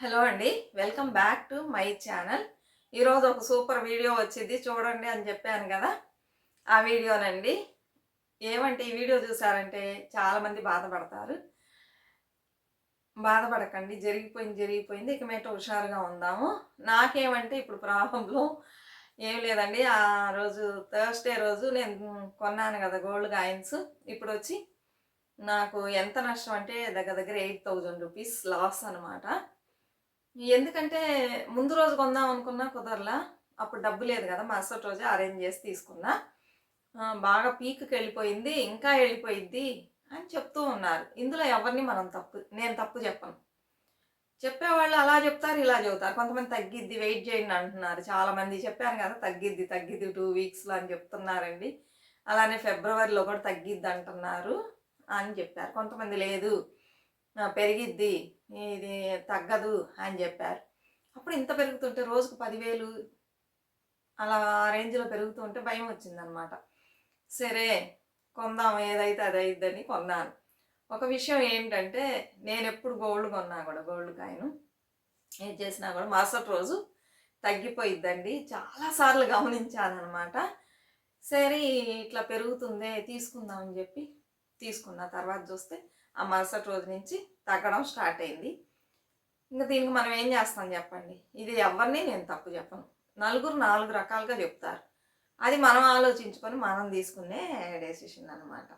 Hello అండి welcome back to my channel. ఈరోజు ఒక సూపర్ వీడియో వచ్చింది చూడండి అని చెప్పాను కదా. ఆ వీడియోనండి. ఏమంటే ఈ వీడియో చూసారంటే చాలామంది బాధపడతారు. బాధపడకండి జరిగిపోయింది జరిగిపోయింది ఇక మీద హుషారుగా ఉందాము. నాకేమంటే ఇప్పుడు ప్రాబ్లంలో ఏం లేదండి. ఆ రోజు థర్స్డే రోజు నేను కొన్నాను కదా గోల్డ్ కాయిన్స్. ఇప్పుడు వచ్చి నాకు ఎంత నష్టం అంటే దగ్గర దగ్గర ఎయిట్ థౌజండ్ రూపీస్ లాస్ అనమాట ఎందుకంటే ముందు రోజు కొందాం అనుకున్నా కుదరలా. అప్పుడు డబ్బు లేదు కదా మరుసటి రోజే అరేంజ్ చేసి తీసుకున్నా. బాగా పీక్కి వెళ్ళిపోయింది ఇంకా వెళ్ళిపోయిద్ది అని చెప్తూ ఉన్నారు. ఇందులో ఎవరిని మనం తప్పు నేను తప్పు చెప్పను. చెప్పేవాళ్ళు అలా చెప్తారు ఇలా చెబుతారు. కొంతమంది తగ్గిద్ది వెయిట్ చేయండి అంటున్నారు. చాలామంది చెప్పాను కదా తగ్గిద్ది తగ్గిద్ది టూ వీక్స్లో అని చెప్తున్నారండి. అలానే ఫిబ్రవరిలో కూడా తగ్గిద్ది అంటున్నారు అని చెప్పారు. కొంతమంది లేదు. పెరిగిద్ది. ఇది తగ్గదు అని చెప్పారు. అప్పుడు ఇంత పెరుగుతుంటే రోజుకు పదివేలు అలా ఆ రేంజ్లో పెరుగుతుంటే భయం వచ్చిందనమాట సరే కొందాం ఏదైతే అది అయిద్దని కొన్నాను. ఒక విషయం ఏంటంటే నేను ఎప్పుడు గోల్డ్ కొన్నా కూడా గోల్డ్ కాయను ఏం చేసినా కూడా మరుసటి రోజు తగ్గిపోయిద్దండి. చాలాసార్లు గమనించానమాట సరే ఇట్లా పెరుగుతుందే తీసుకుందామని చెప్పి తీసుకున్న. తర్వాత చూస్తే ఆ మరుసటి రోజు నుంచి తగ్గడం స్టార్ట్ అయింది. ఇంకా దీనికి మనం ఏం చేస్తాం చెప్పండి? ఇది ఎవరిని నేను తప్పు చెప్పను. నలుగురు నాలుగు రకాలుగా చెప్తారు. అది మనం ఆలోచించుకొని మనం తీసుకునే డెసిషన్ అనమాట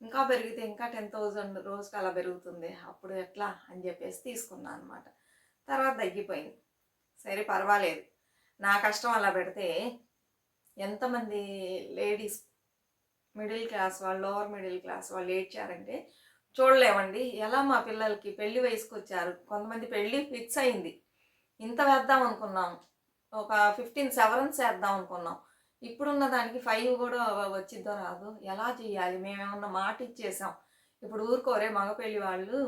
ఇంకా పెరిగితే ఇంకా టెన్ థౌజండ్ రోజుకి అలా పెరుగుతుంది. అప్పుడు ఎట్లా అని చెప్పేసి తీసుకున్నాను అనమాట తర్వాత తగ్గిపోయింది. సరే పర్వాలేదు. నా కష్టం అలా పెడితే ఎంతమంది లేడీస్ మిడిల్ క్లాస్ వాళ్ళు లోవర్ మిడిల్ క్లాస్ వాళ్ళు ఏడ్చారంటే చూడలేమండి. ఎలా మా పిల్లలకి పెళ్ళి వయసుకు వచ్చారు కొంతమంది పెళ్ళి ఫిక్స్ అయింది. ఇంత వేద్దాం అనుకున్నాం ఒక ఫిఫ్టీన్ సెవెన్స్ వేద్దాం అనుకున్నాం. ఇప్పుడున్న దానికి ఫైవ్ కూడా వచ్చిద్దో రాదు? ఎలా చేయాలి? మేమేమన్నా మాట ఇచ్చేసాం. ఇప్పుడు ఊరుకోరే మగ పెళ్ళి వాళ్ళు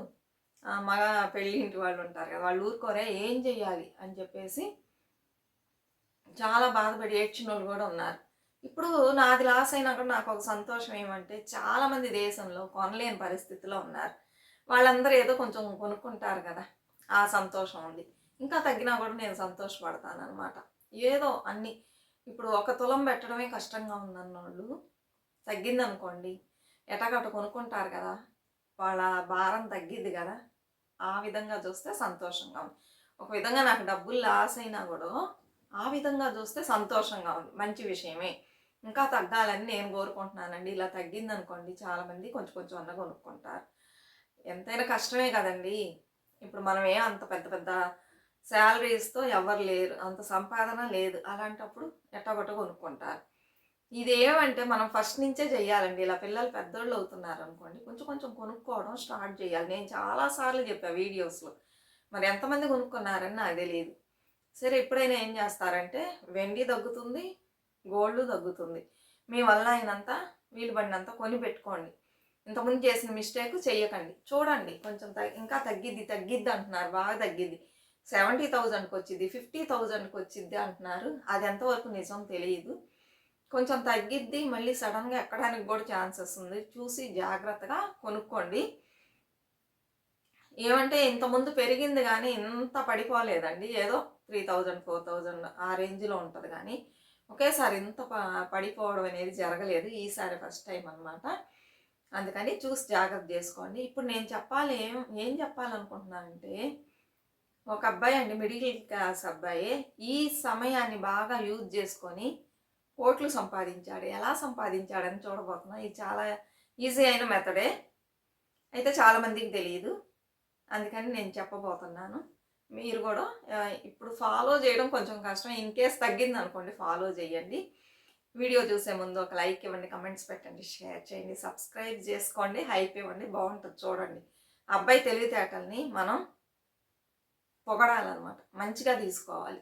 మగ పెళ్ళి ఇంటి వాళ్ళు ఉంటారు కదా వాళ్ళు ఊరుకోరే ఏం చెయ్యాలి అని చెప్పేసి చాలా బాధపడి ఏడ్చిన వాళ్ళు కూడా ఉన్నారు. ఇప్పుడు నాది లాస్ అయినా కూడా నాకు ఒక సంతోషం ఏమంటే చాలామంది దేశంలో కొనలేని పరిస్థితిలో ఉన్నారు. వాళ్ళందరూ ఏదో కొంచెం కొనుక్కుంటారు కదా ఆ సంతోషం ఉంది. ఇంకా తగ్గినా కూడా నేను సంతోషపడతాను అనమాట ఏదో అన్ని ఇప్పుడు ఒక తులం పెట్టడమే కష్టంగా ఉందన్నోళ్ళు తగ్గిందనుకోండి ఎటగట కొనుక్కుంటారు కదా వాళ్ళ భారం తగ్గిద్ది కదా ఆ విధంగా చూస్తే సంతోషంగా ఉంది. ఒక విధంగా నాకు డబ్బులు లాస్ అయినా కూడా ఆ విధంగా చూస్తే సంతోషంగా ఉంది. మంచి విషయమే. ఇంకా తగ్గాలని నేను కోరుకుంటున్నానండి. ఇలా తగ్గింది అనుకోండి చాలామంది కొంచెం కొంచెం అన్న కొనుక్కుంటారు. ఎంతైనా కష్టమే కదండి. ఇప్పుడు మనం ఏ అంత పెద్ద పెద్ద శాలరీస్తో ఎవరు లేరు. అంత సంపాదన లేదు. అలాంటప్పుడు ఎట్టగొట్ట కొనుక్కుంటారు. ఇదేమంటే మనం ఫస్ట్ నుంచే చేయాలండి ఇలా పిల్లలు పెద్దోళ్ళు అవుతున్నారు అనుకోండి కొంచెం కొంచెం కొనుక్కోవడం స్టార్ట్ చేయాలి. నేను చాలాసార్లు చెప్పా వీడియోస్లో మరి ఎంతమంది కొనుక్కున్నారని నాకు తెలియదు సరే ఎప్పుడైనా ఏం చేస్తారంటే వెండి తగ్గుతుంది గోల్డ్ తగ్గుతుంది. మీ వల్ల అయినంత వీలు పడినంత కొని పెట్టుకోండి. ఇంతకుముందు చేసిన మిస్టేక్ చేయకండి చూడండి కొంచెం తగ్గి ఇంకా తగ్గిద్ది తగ్గిద్ది అంటున్నారు బాగా తగ్గిద్ది. సెవెంటీ థౌజండ్కి వచ్చింది ఫిఫ్టీ థౌజండ్కి వచ్చింది అంటున్నారు. అది ఎంతవరకు నిజం తెలియదు. కొంచెం తగ్గిద్ది మళ్ళీ సడన్గా ఎక్కడానికి కూడా ఛాన్సెస్ ఉంది. చూసి జాగ్రత్తగా కొనుక్కోండి. ఏమంటే ఇంతకుముందు పెరిగింది కానీ ఇంత పడిపోలేదండి. ఏదో త్రీ థౌజండ్ ఫోర్ థౌజండ్ ఆ రేంజ్లో ఉంటుంది కానీ ఒకేసారి ఇంత పడిపోవడం అనేది జరగలేదు ఈసారి ఫస్ట్ టైం అనమాట అందుకని చూసి జాగ్రత్త చేసుకోండి. ఇప్పుడు నేను చెప్పాలి ఏం ఏం చెప్పాలనుకుంటున్నానంటే ఒక అబ్బాయి అండి మిడిల్ క్లాస్ అబ్బాయి ఈ సమయాన్ని బాగా యూజ్ చేసుకొని కోట్లు సంపాదించాడు. ఎలా సంపాదించాడని చూడబోతున్నాం. ఇది చాలా ఈజీ అయిన మెథడే. అయితే చాలామందికి తెలియదు అందుకని నేను చెప్పబోతున్నాను. మీరు కూడా ఇప్పుడు ఫాలో చేయడం కొంచెం కష్టం. ఇన్ కేస్ తగ్గింది అనుకోండి ఫాలో చేయండి. వీడియో చూసే ముందు ఒక లైక్ ఇవ్వండి కమెంట్స్ పెట్టండి షేర్ చేయండి సబ్స్క్రైబ్ చేసుకోండి హైప్ ఇవ్వండి బాగుంటుంది చూడండి. అబ్బాయి తెలివితేటల్ని మనం పొగడాలన్నమాట. మంచిగా తీసుకోవాలి.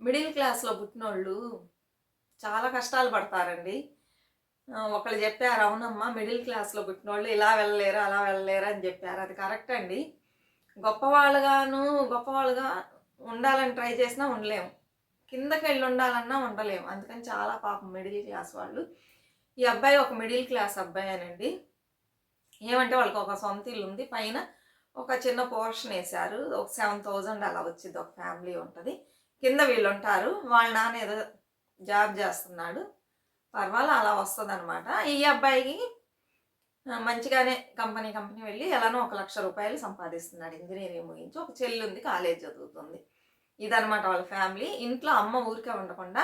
మిడిల్ క్లాస్లో పుట్టినోళ్ళు చాలా కష్టాలు పడతారండి. ఒకళ్ళు చెప్పారు అవునమ్మా మిడిల్ క్లాస్లో పుట్టినోళ్ళు ఇలా వెళ్ళలేరు అలా వెళ్ళలేరు అని చెప్పారు. అది కరెక్ట్ అండి. గొప్పవాళ్ళుగాను గొప్పవాళ్ళుగా ఉండాలని ట్రై చేసినా ఉండలేము. కిందకి వెళ్ళి ఉండాలన్నా ఉండలేము. అందుకని చాలా పాపం మిడిల్ క్లాస్ వాళ్ళు. ఈ అబ్బాయి ఒక మిడిల్ క్లాస్ అబ్బాయి అనండి. ఏమంటే వాళ్ళకి ఒక సొంత ఇల్లు ఉంది. పైన ఒక చిన్న పోర్షన్ వేశారు. ఒక సెవెన్ థౌజండ్ అలా వచ్చింది. ఒక ఫ్యామిలీ ఉంటుంది. కింద వీళ్ళు ఉంటారు. వాళ్ళ నాన్న ఏదో జాబ్ చేస్తున్నాడు. పర్వాలేదు అలా వస్తుంది అనమాట ఈ అబ్బాయికి మంచిగానే కంపెనీ కంపెనీ వెళ్ళి ఎలానో ఒక లక్ష రూపాయలు సంపాదిస్తున్నాడు ఇంజనీరింగ్ ముగించి ఒక చెల్లి ఉంది కాలేజ్ చదువుతుంది. ఇదనమాట వాళ్ళ ఫ్యామిలీ. ఇంట్లో అమ్మ ఊరికే ఉండకుండా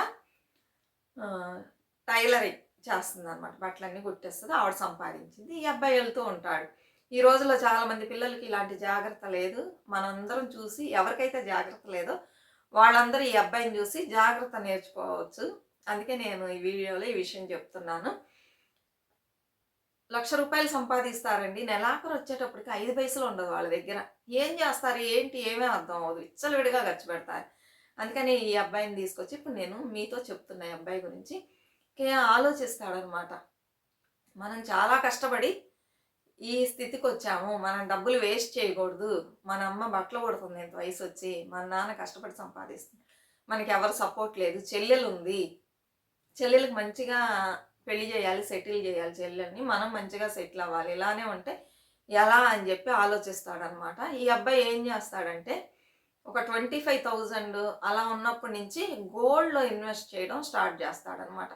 టైలరింగ్ చేస్తుంది అనమాట బట్టలన్నీ కుట్టేస్తుంది ఆవిడ సంపాదించింది ఈ అబ్బాయి వెళ్తూ ఉంటాడు. ఈ రోజుల్లో చాలామంది పిల్లలకి ఇలాంటి జాగ్రత్త లేదు. మనందరం చూసి ఎవరికైతే జాగ్రత్త లేదో వాళ్ళందరూ ఈ అబ్బాయిని చూసి జాగ్రత్త నేర్చుకోవచ్చు. అందుకే నేను ఈ వీడియోలో ఈ విషయం చెప్తున్నాను. లక్ష రూపాయలు సంపాదిస్తారండి. నెలాఖరు వచ్చేటప్పటికి ఐదు పైసలు ఉండదు వాళ్ళ దగ్గర. ఏం చేస్తారు? ఏంటి? ఏమీ అర్థం అవ్వదు. విచ్చలవిడిగా ఖర్చు పెడతారు. అందుకని ఈ అబ్బాయిని తీసుకొచ్చి ఇప్పుడు నేను మీతో చెప్తున్నా ఈ అబ్బాయి గురించి. కే ఆలోచిస్తాడనమాట. మనం చాలా కష్టపడి ఈ స్థితికి వచ్చాము. మనం డబ్బులు వేస్ట్ చేయకూడదు. మన అమ్మ బట్టలు కొడుతుంది. ఇంత వయసు వచ్చి మన నాన్న కష్టపడి సంపాదిస్తుంది. మనకి ఎవరు సపోర్ట్ లేదు. చెల్లెలు ఉంది. చెల్లెలకు మంచిగా పెళ్ళి చేయాలి సెటిల్ చేయాలి చెల్లెల్ని మనం మంచిగా సెటిల్ అవ్వాలి. ఇలానే ఉంటే ఎలా అని చెప్పి ఆలోచిస్తాడనమాట ఈ అబ్బాయి ఏం చేస్తాడంటే ఒక ట్వంటీ ఫైవ్ థౌజండ్ అలా ఉన్నప్పటి నుంచి గోల్డ్లో ఇన్వెస్ట్ చేయడం స్టార్ట్ చేస్తాడనమాట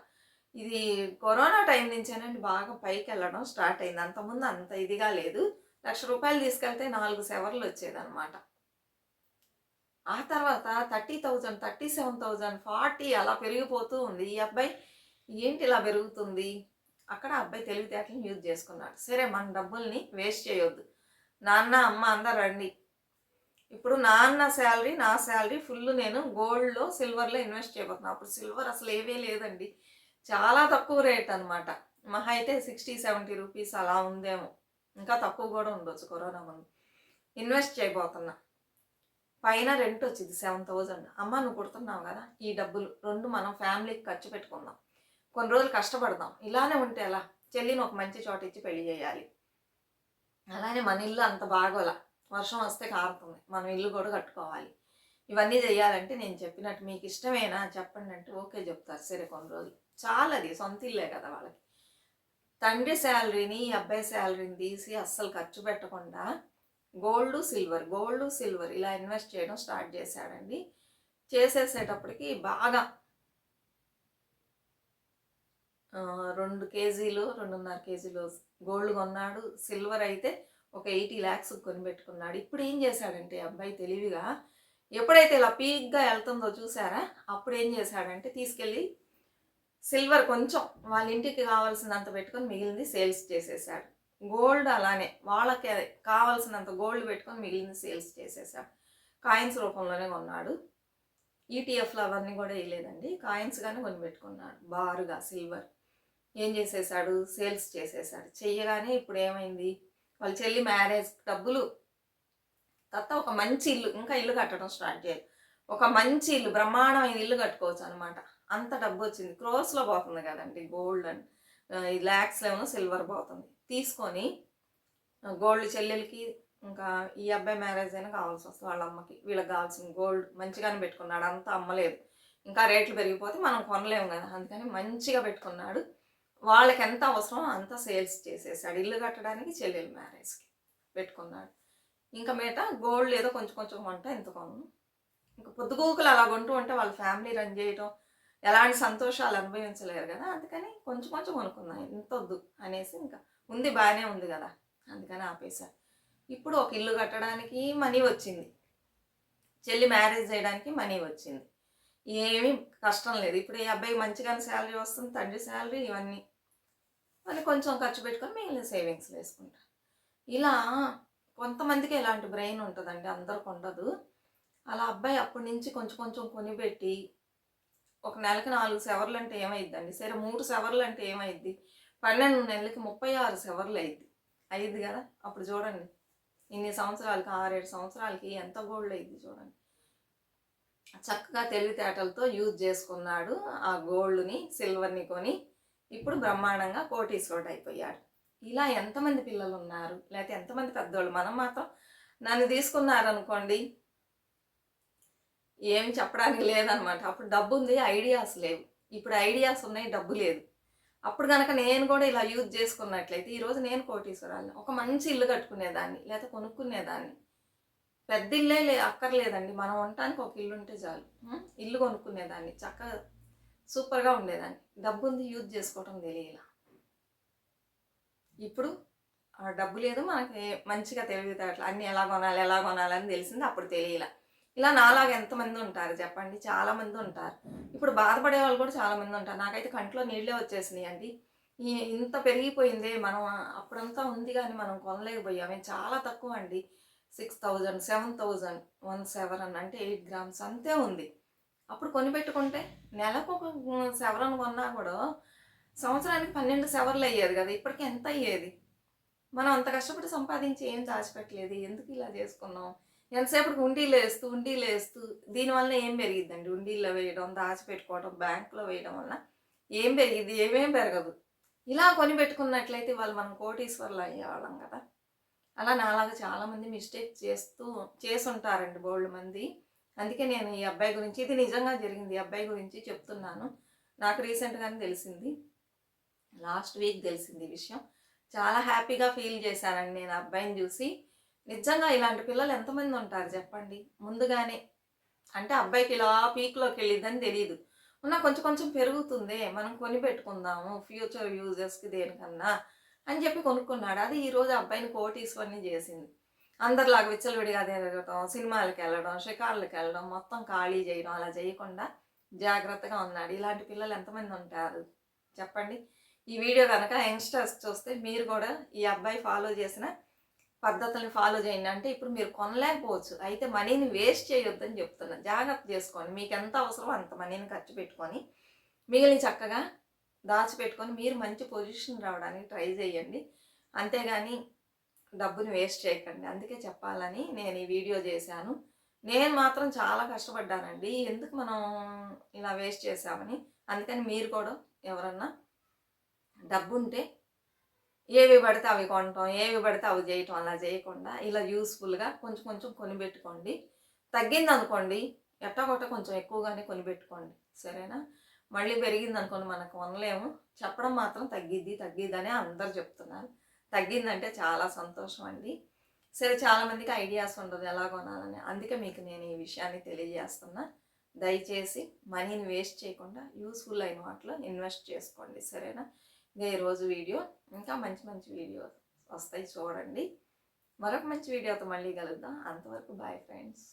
ఇది కరోనా టైం నుంచేనండి బాగా పైకి వెళ్ళడం స్టార్ట్ అయింది. అంతకుముందు అంత ఇదిగా లేదు. లక్ష రూపాయలు తీసుకెళ్తే నాలుగు సెవర్లు వచ్చేదనమాట ఆ తర్వాత thirty thousand thirty seven thousand forty అలా పెరిగిపోతూ ఉంది. ఈ అబ్బాయి ఏంటి ఇలా పెరుగుతుంది? అక్కడ అబ్బాయి తెలివితేటలను యూజ్ చేసుకున్నాడు. సరే మన డబ్బుల్ని వేస్ట్ చేయొద్దు. నాన్న అమ్మ అందరు రండి. ఇప్పుడు నాన్న శాలరీ నా శాలరీ ఫుల్ నేను గోల్డ్లో సిల్వర్లో ఇన్వెస్ట్ చేయబోతున్నాను. అప్పుడు సిల్వర్ అసలు ఏవే లేదండి. చాలా తక్కువ రేట్ అనమాట మహా అయితే సిక్స్టీ సెవెంటీ రూపీస్ అలా ఉందేమో. ఇంకా తక్కువ కూడా ఉండొచ్చు కరోనా ముందు. ఇన్వెస్ట్ చేయబోతున్నా. పైన రెంట్ వచ్చింది సెవెన్ థౌజండ్. అమ్మ నువ్వు కుడుతున్నావు కదా ఈ డబ్బులు. రెండు మనం ఫ్యామిలీకి ఖర్చు పెట్టుకుందాం. కొన్ని రోజులు కష్టపడదాం. ఇలానే ఉంటే ఎలా? చెల్లిని ఒక మంచి చోట ఇచ్చి పెళ్ళి చేయాలి. అలానే మన ఇల్లు అంత బాగోలా. వర్షం వస్తే కారుతుంది. మనం ఇల్లు కూడా కట్టుకోవాలి. ఇవన్నీ చేయాలంటే నేను చెప్పినట్టు మీకు ఇష్టమేనా చెప్పండి అంటే ఓకే చెప్తారు. సరే కొన్ని రోజులు. చాలా అది. సొంత ఇల్లే కదా వాళ్ళకి. తండ్రి శాలరీని అబ్బాయి శాలరీని తీసి అస్సలు ఖర్చు పెట్టకుండా గోల్డ్ సిల్వర్ గోల్డ్ సిల్వర్ ఇలా ఇన్వెస్ట్ చేయడం స్టార్ట్ చేశాడండి. చేసేసేటప్పటికి బాగా రెండు కేజీలు రెండున్నర కేజీలు గోల్డ్ కొన్నాడు. సిల్వర్ అయితే ఒక ఎయిటీ ల్యాక్స్ కొని పెట్టుకున్నాడు ఇప్పుడు ఏం చేశాడంటే ఈ అబ్బాయి తెలివిగా ఎప్పుడైతే ఇలా పీక్గా వెళ్తుందో చూసారా? అప్పుడు ఏం చేశాడంటే తీసుకెళ్ళి సిల్వర్ కొంచెం వాళ్ళ ఇంటికి కావాల్సినంత పెట్టుకొని మిగిలింది సేల్స్ చేసేసాడు. గోల్డ్ అలానే వాళ్ళకి కావాల్సినంత గోల్డ్ పెట్టుకొని మిగిలింది సేల్స్ చేసేసాడు. కాయిన్స్ రూపంలోనే కొన్నాడు. ఈటీఎఫ్లు అవన్నీ కూడా వేయలేదండి. కాయిన్స్గానే కొని పెట్టుకున్నాడు బారుగా సిల్వర్. ఏం చేసేసాడు సేల్స్ చేసేసాడు చెయ్యగానే ఇప్పుడు ఏమైంది? వాళ్ళ చెల్లి మ్యారేజ్ డబ్బులు తర్వాత ఒక మంచి ఇల్లు ఇంకా ఇల్లు కట్టడం స్టార్ట్ చేయాలి. ఒక మంచి ఇల్లు బ్రహ్మాండమైన ఇల్లు కట్టుకోవచ్చు అనమాట అంత డబ్బు వచ్చింది. క్రోర్స్లో పోతుంది కదండి గోల్డ్ అండ్ ల్యాక్స్లో ఏమో సిల్వర్ పోతుంది. తీసుకొని గోల్డ్ చెల్లెలకి ఇంకా ఈ అబ్బాయి మ్యారేజ్ అయినా కావాల్సి వస్తుంది వాళ్ళ అమ్మకి. వీళ్ళకి కావాల్సిన గోల్డ్ మంచిగానే పెట్టుకున్నాడు. అంతా అమ్మలేదు ఇంకా రేట్లు పెరిగిపోతే మనం కొనలేము కదా. అందుకని మంచిగా పెట్టుకున్నాడు. వాళ్ళకి ఎంత అవసరమో అంత సేల్స్ చేసేసాడు. ఇల్లు కట్టడానికి చెల్లెలు మ్యారేజ్కి పెట్టుకున్నాడు. ఇంకా మిగతా గోల్డ్ ఏదో కొంచెం కొంచెం కొంట ఎంతకోను ఇంకా పొద్దుగూకులు అలా కొంటూ ఉంటే వాళ్ళ ఫ్యామిలీ రన్ చేయటం ఎలాంటి సంతోషాలు అనుభవించలేరు కదా. అందుకని కొంచెం కొంచెం కొనుక్కున్నాం. ఇంత వద్దు అనేసి ఇంకా ఉంది బాగానే ఉంది కదా. అందుకని ఆపేశా ఇప్పుడు ఒక ఇల్లు కట్టడానికి మనీ వచ్చింది. చెల్లి మ్యారేజ్ చేయడానికి మనీ వచ్చింది. ఏమీ కష్టం లేదు. ఇప్పుడు ఈ అబ్బాయి మంచిగానే శాలరీ వస్తుంది తండ్రి శాలరీ ఇవన్నీ. మళ్ళీ కొంచెం ఖర్చు పెట్టుకొని మిగిలిన సేవింగ్స్ వేసుకుంటారు ఇలా కొంతమందికి ఇలాంటి బ్రెయిన్ ఉంటుందండి అందరికి ఉండదు. అలా అబ్బాయి అప్పటి నుంచి కొంచెం కొంచెం కొనిపెట్టి ఒక నెలకి నాలుగు సెవర్లు అంటే ఏమైద్దండి? సరే మూడు సెవర్లు అంటే ఏమైద్ది? పన్నెండు నెలలకి ముప్పై ఆరు సెవర్లు అయింది అయ్యిద్ది కదా? అప్పుడు చూడండి. ఇన్ని సంవత్సరాలకి ఆరేడు సంవత్సరాలకి ఎంత గోల్డ్ అయింది చూడండి. చక్కగా తెలివితేటలతో యూజ్ చేసుకున్నాడు ఆ గోల్డ్ని సిల్వర్ని కొని ఇప్పుడు బ్రహ్మాండంగా కోటీశ్వరుడు అయిపోయాడు. ఇలా ఎంతమంది పిల్లలు ఉన్నారు? లేకపోతే ఎంతమంది పెద్దోళ్ళు? మనం మాత్రం నన్ను తీసుకున్నారనుకోండి ఏం చెప్పడానికి లేదనమాట. అప్పుడు డబ్బు ఉంది ఐడియాస్ లేవు. ఇప్పుడు ఐడియాస్ ఉన్నాయి డబ్బు లేదు. అప్పుడు కనుక నేను కూడా ఇలా యూజ్ చేసుకున్నట్లయితే ఈరోజు నేను కోటీశ్వరాలని ఒక మంచి ఇల్లు కట్టుకునేదాన్ని లేదా కొనుక్కునేదాన్ని. పెద్ద ఇల్లే లే అక్కర్లేదండి. మనం ఉండటానికి ఒక ఇల్లు ఉంటే చాలు ఇల్లు కొనుక్కునేదాన్ని. చక్కగా సూపర్గా ఉండేదాన్ని. డబ్బు ఉంది యూజ్ చేసుకోవటం తెలియలా. ఇప్పుడు ఆ డబ్బు లేదు మనకి మంచిగా తెలివితేటలు అన్నీ ఎలా కొనాలి ఎలా కొనాలని తెలిసింది అప్పుడు తెలియలా. ఇలా నాలాగా ఎంతమంది ఉంటారు చెప్పండి? చాలామంది ఉంటారు. ఇప్పుడు బాధపడే వాళ్ళు కూడా చాలామంది ఉంటారు. నాకైతే కంట్లో నీళ్ళే వచ్చేసినాయి అండి. ఇంత పెరిగిపోయింది మనం అప్పుడంతా ఉంది కానీ మనం కొనలేకపోయామే చాలా తక్కువ అండి. Six thousand seven thousand one seven అంటే ఎయిట్ గ్రామ్స్ అంతే ఉంది. అప్పుడు కొని పెట్టుకుంటే నెలకు ఒక సెవరను కొన్నా కూడా సంవత్సరానికి పన్నెండు సెవర్లు అయ్యేది కదా ఇప్పటికి ఎంత అయ్యేది? మనం అంత కష్టపడి సంపాదించి ఏం దాచిపెట్టలేదు ఎందుకు ఇలా చేసుకున్నాం? ఎంతసేపటికి ఉండీలు వేస్తూ ఉండీలు వేస్తూ దీనివల్ల ఏం పెరిగిద్దండి? ఉండీల్లో వేయడం దాచిపెట్టుకోవడం బ్యాంకులో వేయడం వల్ల ఏం పెరిగిద్ది? ఏమేం పెరగదు. ఇలా కొని పెట్టుకున్నట్లయితే వాళ్ళు మనం కోటీశ్వర్లు అయ్యేవాళ్ళం కదా. అలా నాలాగా చాలామంది మిస్టేక్ చేస్తూ చేసుంటారండి బోల్డ్ మంది. అందుకే నేను ఈ అబ్బాయి గురించి ఇది నిజంగా జరిగింది ఈ అబ్బాయి గురించి చెప్తున్నాను. నాకు రీసెంట్గానే తెలిసింది. లాస్ట్ వీక్ తెలిసింది ఈ విషయం. చాలా హ్యాపీగా ఫీల్ చేశానండి నేను అబ్బాయిని చూసి. నిజంగా ఇలాంటి పిల్లలు ఎంతమంది ఉంటారు చెప్పండి? ముందుగానే. అంటే అబ్బాయికి ఇలా పీక్లోకి వెళ్ళిద్దని తెలియదు ఉన్న కొంచెం కొంచెం పెరుగుతుందే. మనం కొని పెట్టుకుందాము. ఫ్యూచర్ యూజెస్కి దేనికన్నా అని చెప్పి కొనుక్కున్నాడు. అది ఈరోజు అబ్బాయిని కోటీశ్వరిని చేసింది. అందరిలాగా విచ్చలవిడిగా తిరగటం సినిమాలకు వెళ్ళడం షికార్లకు వెళ్ళడం మొత్తం ఖాళీ చేయడం అలా చేయకుండా జాగ్రత్తగా ఉన్నాడు ఇలాంటి పిల్లలు ఎంతమంది ఉంటారు? చెప్పండి. ఈ వీడియో కనుక యంగ్స్టర్స్ చూస్తే మీరు కూడా ఈ అబ్బాయి ఫాలో చేసిన పద్ధతుల్ని ఫాలో చేయండి. అంటే ఇప్పుడు మీరు కొనలేకపోవచ్చు. అయితే మనీని వేస్ట్ చేయొద్దని చెప్తున్నా. జాగ్రత్త చేసుకోండి. మీకు ఎంత అవసరమో అంత మనీని ఖర్చు పెట్టుకొని మిగిలిన చక్కగా దాచిపెట్టుకొని మీరు మంచి పొజిషన్ రావడానికి ట్రై చేయండి. అంతేగాని డబ్బుని వేస్ట్ చేయకండి. అందుకే చెప్పాలని నేను ఈ వీడియో చేశాను. నేను మాత్రం చాలా కష్టపడ్డానండి. ఎందుకు మనం ఇలా వేస్ట్ చేసామని అందుకని మీరు కూడా ఎవరన్నా డబ్బు ఉంటే ఏవి పడితే అవి కొనటం ఏవి పడితే అవి చేయటం అలా చేయకుండా ఇలా యూస్ఫుల్గా కొంచెం కొంచెం కొనిపెట్టుకోండి. తగ్గింది అనుకోండి ఎట్టగొట్ట కొంచెం ఎక్కువగానే కొనిపెట్టుకోండి. సరేనా? మళ్ళీ పెరిగింది అనుకోండి మనకు కొనలేము. చెప్పడం మాత్రం తగ్గిద్ది తగ్గిద్దని అందరు చెప్తున్నారు. తగ్గిందంటే చాలా సంతోషం అండి సరే చాలామందికి ఐడియాస్ ఉండదు ఎలా కొనాలని. అందుకే మీకు నేను ఈ విషయాన్ని తెలియజేస్తున్నా. దయచేసి మనీని వేస్ట్ చేయకుండా యూస్ఫుల్ అయిన వాటిలో ఇన్వెస్ట్ చేసుకోండి సరేనా? ఇంకా ఈరోజు వీడియో ఇంకా మంచి మంచి వీడియో వస్తాయి చూడండి. మరొక మంచి వీడియోతో మళ్ళీ కలుద్దాం. అంతవరకు బాయ్ ఫ్రెండ్స్.